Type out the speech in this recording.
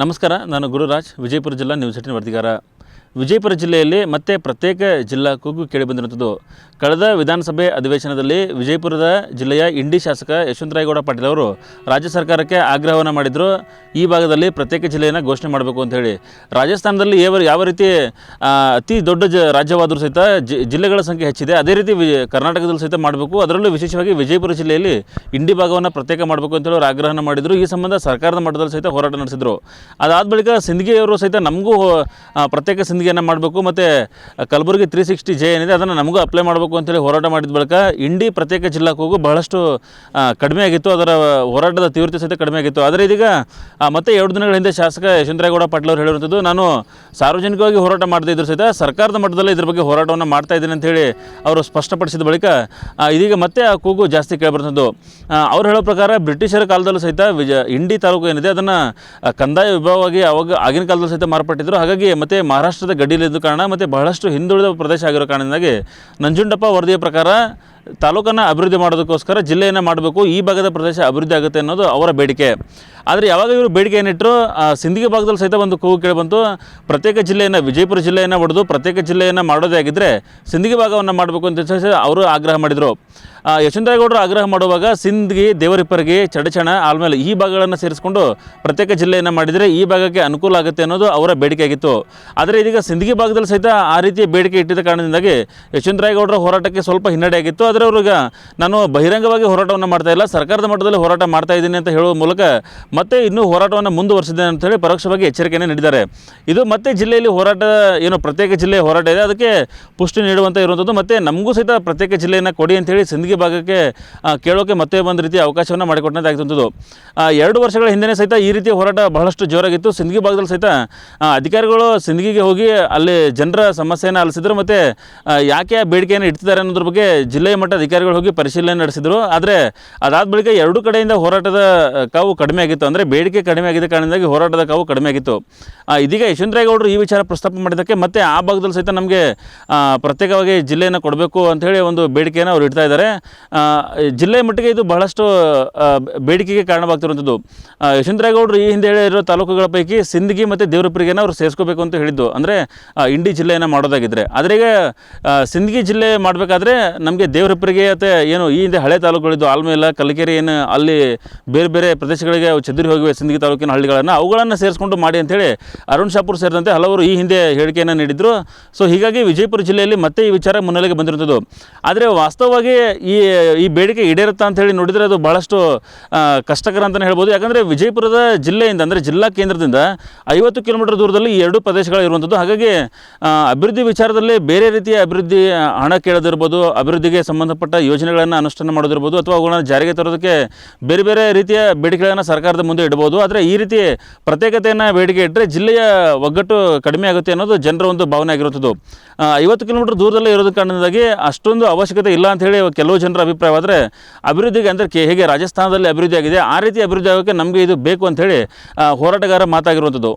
ನಮಸ್ಕಾರ ನಾನು ಗುರುರಾಜ್ ವಿಜಯಪುರ ಜಿಲ್ಲಾ ನ್ಯೂಸ್ ಏಟಿನ್ ವರದಿಗಾರ. ವಿಜಯಪುರ ಜಿಲ್ಲೆಯಲ್ಲಿ ಮತ್ತೆ ಪ್ರತ್ಯೇಕ ಜಿಲ್ಲಾ ಕೂಗು ಕೇಳಿಬಂದಿರುವಂಥದ್ದು ಕಳೆದ ವಿಧಾನಸಭೆ ಅಧಿವೇಶನದಲ್ಲಿ ವಿಜಯಪುರದ ಜಿಲ್ಲೆಯ ಇಂಡಿ ಶಾಸಕ ಯಶವಂತರಾಯಗೌಡ ಪಾಟೀಲ್ ಅವರು ರಾಜ್ಯ ಸರ್ಕಾರಕ್ಕೆ ಆಗ್ರಹವನ್ನು ಮಾಡಿದರು. ಈ ಭಾಗದಲ್ಲಿ ಪ್ರತ್ಯೇಕ ಜಿಲ್ಲೆಯನ್ನು ಘೋಷಣೆ ಮಾಡಬೇಕು ಅಂತ ಹೇಳಿ. ರಾಜಸ್ಥಾನದಲ್ಲಿ ಯಾವ ಯಾವ ರೀತಿ ಅತಿ ದೊಡ್ಡ ಜ, ರಾಜ್ಯವಾದರೂ ಸಹಿತ ಜಿಲ್ಲೆಗಳ ಸಂಖ್ಯೆ ಹೆಚ್ಚಿದೆ, ಅದೇ ರೀತಿ ವಿ ಕರ್ನಾಟಕದಲ್ಲಿ ಸಹಿತ ಮಾಡಬೇಕು. ಅದರಲ್ಲೂ ವಿಶೇಷವಾಗಿ ವಿಜಯಪುರ ಜಿಲ್ಲೆಯಲ್ಲಿ ಇಂಡಿ ಭಾಗವನ್ನು ಪ್ರತ್ಯೇಕ ಮಾಡಬೇಕು ಅಂತೇಳಿ ಅವರು ಆಗ್ರಹವನ್ನು ಮಾಡಿದರು. ಈ ಸಂಬಂಧ ಸರ್ಕಾರದ ಮಟ್ಟದಲ್ಲಿ ಸಹಿತ ಹೋರಾಟ ನಡೆಸಿದರು. ಅದಾದ ಬಳಿಕ ಸಿಂದಗಿಯವರು ಸಹಿತ ನಮಗೂ ಪ್ರತ್ಯೇಕ ಪ್ರತ್ಯೇಕ ಸಿಂದಗಿಯನ್ನು ಮಾಡಬೇಕು, ಮತ್ತು ಕಲಬುರಗಿ ತ್ರೀ ಸಿಕ್ಸ್ಟಿ ಜೆ ಏನಿದೆ, ಅದನ್ನು ನಮಗೂ ಅಪ್ಲೈ ಮಾಡಬೇಕು ಅಂತೇಳಿ ಹೋರಾಟ ಮಾಡಿದ ಬಳಿಕ ಇಂಡಿ ಪ್ರತ್ಯೇಕ ಜಿಲ್ಲಾ ಕೂಗು ಬಹಳಷ್ಟು ಕಡಿಮೆ ಆಗಿತ್ತು, ಅದರ ಹೋರಾಟದ ತೀವ್ರತೆ ಸಹಿತ ಕಡಿಮೆ ಆಗಿತ್ತು. ಆದರೆ ಇದೀಗ ಮತ್ತೆ ಎರಡು ದಿನಗಳ ಹಿಂದೆ ಶಾಸಕ ಯಶವಂತರಾಯಗೌಡ ಪಾಟೀಲ್ ಅವರು ಹೇಳಿರುವಂಥದ್ದು ನಾನು ಸಾರ್ವಜನಿಕವಾಗಿ ಹೋರಾಟ ಮಾಡದೇ ಇದ್ರೂ ಸಹಿತ, ಸರ್ಕಾರದ ಮಟ್ಟದಲ್ಲೇ ಇದ್ರ ಬಗ್ಗೆ ಹೋರಾಟವನ್ನು ಮಾಡ್ತಾ ಇದ್ದೀನಿ ಅಂತೇಳಿ ಅವರು ಸ್ಪಷ್ಟಪಡಿಸಿದ ಬಳಿಕ ಇದೀಗ ಮತ್ತೆ ಆ ಕೂಗು ಜಾಸ್ತಿ ಕೇಳಿಬರ್ತದ್ದು ಅವ್ರು ಹೇಳೋ ಪ್ರಕಾರ ಬ್ರಿಟಿಷರ ಕಾಲದಲ್ಲೂ ಸಹಿತ ವಿಜ, ಇಂಡಿ ತಾಲೂಕು ಏನಿದೆ, ಅದನ್ನು ಕಂದಾಯ ವಿಭಾಗವಾಗಿ ಅವಾಗ ಆಗಿನ ಕಾಲದಲ್ಲೂ ಸಹಿತ ಮಾರ್ಪಟ್ಟಿದ್ರು. ಹಾಗಾಗಿ ಮತ್ತೆ ಮಹಾರಾಷ್ಟ್ರದ ಗಡಿಲಿದ್ದ ಕಾರಣ ಮತ್ತು ಬಹಳಷ್ಟು ಹಿಂದುಳಿದ ಪ್ರದೇಶ ಆಗಿರೋ ಕಾರಣದಿಂದಾಗಿ ನಂಜುಂಡಪ್ಪ ವರದಿಯ ಪ್ರಕಾರ ತಾಲೂಕನ್ನು ಅಭಿವೃದ್ಧಿ ಮಾಡೋದಕ್ಕೋಸ್ಕರ ಜಿಲ್ಲೆಯನ್ನು ಮಾಡಬೇಕು ಈ ಭಾಗದ ಪ್ರದೇಶ ಅಭಿವೃದ್ಧಿ ಆಗುತ್ತೆ ಅನ್ನೋದು ಅವರ ಬೇಡಿಕೆ. ಆದರೆ ಯಾವಾಗ ಇವರು ಬೇಡಿಕೆ ಏನಿಟ್ಟರು ಆ, ಸಿಂದಗಿ ಭಾಗದಲ್ಲಿ ಸಹಿತ ಒಂದು ಕೂಗು ಕೇಳಿಬಂತು ಪ್ರತ್ಯೇಕ ಜಿಲ್ಲೆಯನ್ನು ವಿಜಯಪುರ ಜಿಲ್ಲೆಯನ್ನು ಹೊಡೆದು ಪ್ರತ್ಯೇಕ ಜಿಲ್ಲೆಯನ್ನು ಮಾಡೋದೇ ಆಗಿದ್ದರೆ ಸಿಂಧಗಿ ಭಾಗವನ್ನು ಮಾಡಬೇಕು ಅಂತ ಅವರು ಆಗ್ರಹ ಮಾಡಿದರು. ಯಶವಂತರಾಯಗೌಡರು ಆಗ್ರಹ ಮಾಡುವಾಗ ಸಿಂಧಗಿ ದೇವರಿಪ್ಪರಿಗೆ ಚಡಚಣ ಆಮೇಲೆ ಈ ಭಾಗಗಳನ್ನು ಸೇರಿಸಿಕೊಂಡು ಪ್ರತ್ಯೇಕ ಜಿಲ್ಲೆಯನ್ನು ಮಾಡಿದರೆ ಈ ಭಾಗಕ್ಕೆ ಅನುಕೂಲ ಆಗುತ್ತೆ ಅನ್ನೋದು ಅವರ ಬೇಡಿಕೆ ಆಗಿತ್ತು. ಆದರೆ ಇದೀಗ ಸಿಂಧಗಿ ಭಾಗದಲ್ಲಿ ಸಹಿತ ಆ ರೀತಿಯ ಬೇಡಿಕೆ ಇಟ್ಟಿದ್ದ ಕಾರಣದಿಂದಾಗಿ ಯಶವಂತರಾಯಗೌಡರ ಹೋರಾಟಕ್ಕೆ ಸ್ವಲ್ಪ ಹಿನ್ನಡೆ ಆಗಿತ್ತು. ಆದರೆ ಅವ್ರಿಗೆ ನಾನು ಬಹಿರಂಗವಾಗಿ ಹೋರಾಟವನ್ನು ಮಾಡ್ತಾ ಇಲ್ಲ, ಸರ್ಕಾರದ ಮಟ್ಟದಲ್ಲಿ ಹೋರಾಟ ಮಾಡ್ತಾ ಇದ್ದೀನಿ ಅಂತ ಹೇಳುವ ಮೂಲಕ ಮತ್ತೆ ಇನ್ನೂ ಹೋರಾಟವನ್ನು ಮುಂದುವರಿಸಿದ್ದೇನೆ ಅಂತ ಹೇಳಿ ಪರೋಕ್ಷವಾಗಿ ಎಚ್ಚರಿಕೆಯನ್ನು ನೀಡಿದ್ದಾರೆ. ಇದು ಮತ್ತೆ ಜಿಲ್ಲೆಯಲ್ಲಿ ಹೋರಾಟ, ಏನು ಪ್ರತ್ಯೇಕ ಜಿಲ್ಲೆ ಹೋರಾಟ ಇದೆ, ಅದಕ್ಕೆ ಪುಷ್ಟಿ ನೀಡುವಂಥ ಇರುವಂಥದ್ದು ಮತ್ತು ನಮಗೂ ಸಹಿತ ಪ್ರತ್ಯೇಕ ಜಿಲ್ಲೆಯನ್ನು ಕೊಡಿ ಅಂತೇಳಿ ಸಿಂದಗಿ ಭಾಗಕ್ಕೆ ಕೇಳೋಕೆ ಮತ್ತೆ ಒಂದು ರೀತಿಯ ಅವಕಾಶವನ್ನು ಮಾಡಿಕೊಟ್ಟಂತಾಗಿರುವಂಥದ್ದು ಎರಡು ವರ್ಷಗಳ ಹಿಂದೆ ಸಹಿತ ಈ ರೀತಿಯ ಹೋರಾಟ ಬಹಳಷ್ಟು ಜೋರಾಗಿತ್ತು. ಸಿಂದಗಿ ಭಾಗದಲ್ಲಿ ಸಹಿತ ಅಧಿಕಾರಿಗಳು ಸಿಂದಗಿಗೆ ಹೋಗಿ ಅಲ್ಲಿ ಜನರ ಸಮಸ್ಯೆಯನ್ನು ಆಲಿಸಿದ್ರು ಮತ್ತು ಯಾಕೆ ಬೇಡಿಕೆಯನ್ನು ಇಡ್ತಿದ್ದಾರೆ ಅನ್ನೋದ್ರ ಬಗ್ಗೆ ಜಿಲ್ಲೆಯ ಮಟ್ಟ ಅಧಿಕಾರಿಗಳು ಹೋಗಿ ಪರಿಶೀಲನೆ ನಡೆಸಿದರು. ಆದರೆ ಅದಾದ ಬಳಿಕ ಎರಡು ಕಡೆಯಿಂದ ಹೋರಾಟದ ಕಾವು ಕಡಿಮೆ ಆಗಿತ್ತು. ಅಂದರೆ ಬೇಡಿಕೆ ಕಡಿಮೆ ಆಗಿದ್ದ ಕಾರಣದಿಂದಾಗಿ ಹೋರಾಟದ ಕಾವು ಕಡಿಮೆ ಆಗಿತ್ತು. ಇದೀಗ ಯಶವಂತರಾಯಗೌಡರು ಈ ವಿಚಾರ ಪ್ರಸ್ತಾಪ ಮಾಡಿದ್ದಕ್ಕೆ ಮತ್ತೆ ಆ ಭಾಗದಲ್ಲಿ ಸಹಿತ ನಮಗೆ ಪ್ರತ್ಯೇಕವಾಗಿ ಜಿಲ್ಲೆಯನ್ನು ಕೊಡಬೇಕು ಅಂಥೇಳಿ ಒಂದು ಬೇಡಿಕೆಯನ್ನು ಅವ್ರು ಇಡ್ತಾ ಇದ್ದಾರೆ ಜಿಲ್ಲೆ ಮಟ್ಟಿಗೆ ಇದು ಬಹಳಷ್ಟು ಬೇಡಿಕೆಗೆ ಕಾರಣವಾಗ್ತಿರುವಂಥದ್ದು ಯಶವಂತರಾಯಗೌಡರು ಈ ಹಿಂದೆ ಹೇಳಿರೋ ತಾಲೂಕುಗಳ ಪೈಕಿ ಸಿಂದಗಿ ಮತ್ತು ದೇವರಪುರಿಗೆನ ಅವರು ಸೇರಿಸ್ಕೋಬೇಕು ಅಂತ ಹೇಳಿದ್ದು. ಅಂದರೆ ಇಂಡಿ ಜಿಲ್ಲೆಯನ್ನು ಮಾಡೋದಾಗಿದ್ದರೆ ಆದರೆ ಈಗ ಸಿಂದಗಿ ಜಿಲ್ಲೆ ಮಾಡಬೇಕಾದ್ರೆ ನಮಗೆ ದೇವರಪುರಿಗೆ ಮತ್ತು ಏನು ಈ ಹಿಂದೆ ಹಳೆ ತಾಲೂಕುಗಳಿದ್ದು ಆಲ್ಮೇಲ ಕಲಿಕೆರೆ ಏನು ಅಲ್ಲಿ ಬೇರೆ ಬೇರೆ ಪ್ರದೇಶಗಳಿಗೆ ಚದುರಿ ಹೋಗಿವೆ, ಸಿಂದಗಿ ತಾಲೂಕಿನ ಹಳ್ಳಿಗಳನ್ನು, ಅವುಗಳನ್ನು ಸೇರಿಸ್ಕೊಂಡು ಮಾಡಿ ಅಂತೇಳಿ ಅರುಣ್ ಶಾಪುರ್ ಸೇರಿದಂತೆ ಹಲವರು ಈ ಹಿಂದೆ ಹೇಳಿಕೆಯನ್ನು ನೀಡಿದ್ರು. ಸೊ ಹೀಗಾಗಿ ವಿಜಯಪುರ ಜಿಲ್ಲೆಯಲ್ಲಿ ಮತ್ತೆ ಈ ವಿಚಾರ ಮುನ್ನೆಲೆಗೆ ಬಂದಿರುವಂಥದ್ದು ಆದರೆ ವಾಸ್ತವವಾಗಿ ಈ ಈ ಬೇಡಿಕೆ ಈಡೇರುತ್ತಾ ಅಂತ ಹೇಳಿ ನೋಡಿದರೆ ಅದು ಭಾಳಷ್ಟು ಕಷ್ಟಕರ ಅಂತಲೇ ಹೇಳ್ಬೋದು. ಯಾಕಂದರೆ ವಿಜಯಪುರದ ಜಿಲ್ಲೆಯಿಂದ, ಅಂದರೆ ಜಿಲ್ಲಾ ಕೇಂದ್ರದಿಂದ ಐವತ್ತು ಕಿಲೋಮೀಟರ್ ದೂರದಲ್ಲಿ ಈ ಎರಡು ಪ್ರದೇಶಗಳು ಇರುವಂಥದ್ದು ಹಾಗಾಗಿ ಅಭಿವೃದ್ಧಿ ವಿಚಾರದಲ್ಲಿ ಬೇರೆ ರೀತಿಯ ಅಭಿವೃದ್ಧಿ ಹಣ ಕೇಳೋದಿರ್ಬೋದು, ಅಭಿವೃದ್ಧಿಗೆ ಸಂಬಂಧಪಟ್ಟ ಯೋಜನೆಗಳನ್ನು ಅನುಷ್ಠಾನ ಮಾಡೋದಿರ್ಬೋದು ಅಥವಾ ಅವುಗಳನ್ನು ಜಾರಿಗೆ ತರೋದಕ್ಕೆ ಬೇರೆ ಬೇರೆ ರೀತಿಯ ಬೇಡಿಕೆಗಳನ್ನು ಸರ್ಕಾರದ ಮುಂದೆ ಇಡ್ಬೋದು. ಆದರೆ ಈ ರೀತಿ ಪ್ರತ್ಯೇಕತೆಯನ್ನು ಬೇಡಿಕೆ ಇಟ್ಟರೆ ಜಿಲ್ಲೆಯ ಒಗ್ಗಟ್ಟು ಕಡಿಮೆ ಆಗುತ್ತೆ ಅನ್ನೋದು ಜನರ ಒಂದು ಭಾವನೆ ಆಗಿರುತ್ತದೆ. ಐವತ್ತು ಕಿಲೋಮೀಟರ್ ದೂರದಲ್ಲೇ ಇರೋದ ಕಾರಣದಿಂದಾಗಿ ಅಷ್ಟೊಂದು ಅವಶ್ಯಕತೆ ಇಲ್ಲ ಅಂತ ಹೇಳಿ ಕೆಲವು ಜನರ ಅಭಿಪ್ರಾಯವಾದರೆ ಅಭಿವೃದ್ಧಿಗೆ ಅಂದರೆ ಕೆ, ಹೇಗೆ ರಾಜಸ್ಥಾನದಲ್ಲಿ ಅಭಿವೃದ್ಧಿ ಆಗಿದೆ ಆ ರೀತಿ ಅಭಿವೃದ್ಧಿ ಆಗೋಕ್ಕೆ ನಮಗೆ ಇದು ಬೇಕು ಅಂತ ಹೇಳಿ ಹೋರಾಟಗಾರ ಮಾತಾಗಿರುವಂಥದ್ದು